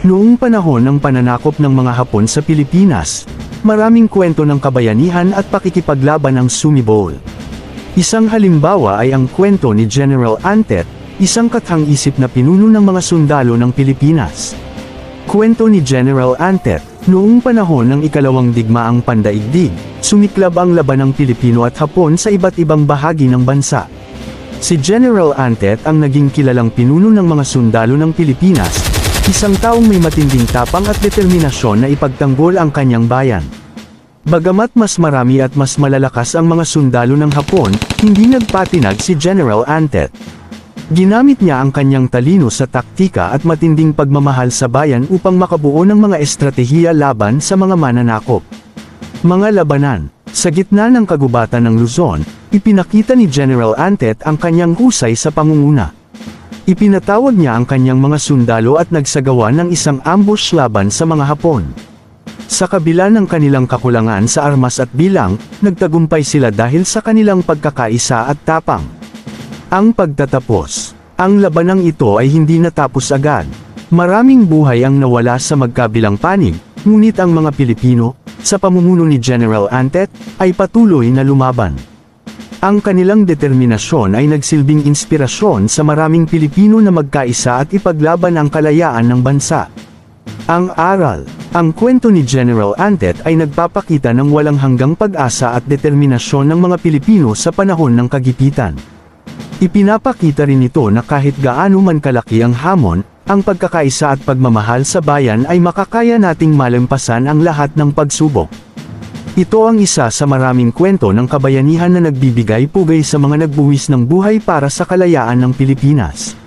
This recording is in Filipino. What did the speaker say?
Noong panahon ng pananakop ng mga Hapon sa Pilipinas, maraming kwento ng kabayanihan at pakikipaglaban ang sumibol. Isang halimbawa ay ang kwento ni General Antet, isang kathang-isip na pinuno ng mga sundalo ng Pilipinas. Kwento ni General Antet, noong panahon ng ikalawang digmaang pandaigdig, sumiklab ang laban ng Pilipino at Hapon sa iba't ibang bahagi ng bansa. Si General Antet ang naging kilalang pinuno ng mga sundalo ng Pilipinas, isang taong may matinding tapang at determinasyon na ipagtanggol ang kanyang bayan. Bagamat mas marami at mas malalakas ang mga sundalo ng Hapon, hindi nagpatinag si General Antet. Ginamit niya ang kanyang talino sa taktika at matinding pagmamahal sa bayan upang makabuo ng mga estratehiya laban sa mga mananakop. Mga labanan, sa gitna ng kagubatan ng Luzon, ipinakita ni General Antet ang kanyang husay sa pangunguna. Ipinatawag niya ang kanyang mga sundalo at nagsagawa ng isang ambush laban sa mga Hapon. Sa kabila ng kanilang kakulangan sa armas at bilang, nagtagumpay sila dahil sa kanilang pagkakaisa at tapang. Ang pagtatapos. Ang labanang ito ay hindi natapos agad. Maraming buhay ang nawala sa magkabilang panig, ngunit ang mga Pilipino, sa pamumuno ni General Antet, ay patuloy na lumaban. Ang kanilang determinasyon ay nagsilbing inspirasyon sa maraming Pilipino na magkaisa at ipaglaban ang kalayaan ng bansa. Ang aral, ang kwento ni General Antet ay nagpapakita ng walang hanggang pag-asa at determinasyon ng mga Pilipino sa panahon ng kagipitan. Ipinapakita rin ito na kahit gaano man kalaki ang hamon, ang pagkakaisa at pagmamahal sa bayan ay makakaya nating malampasan ang lahat ng pagsubok. Ito ang isa sa maraming kwento ng kabayanihan na nagbibigay pugay sa mga nagbuwis ng buhay para sa kalayaan ng Pilipinas.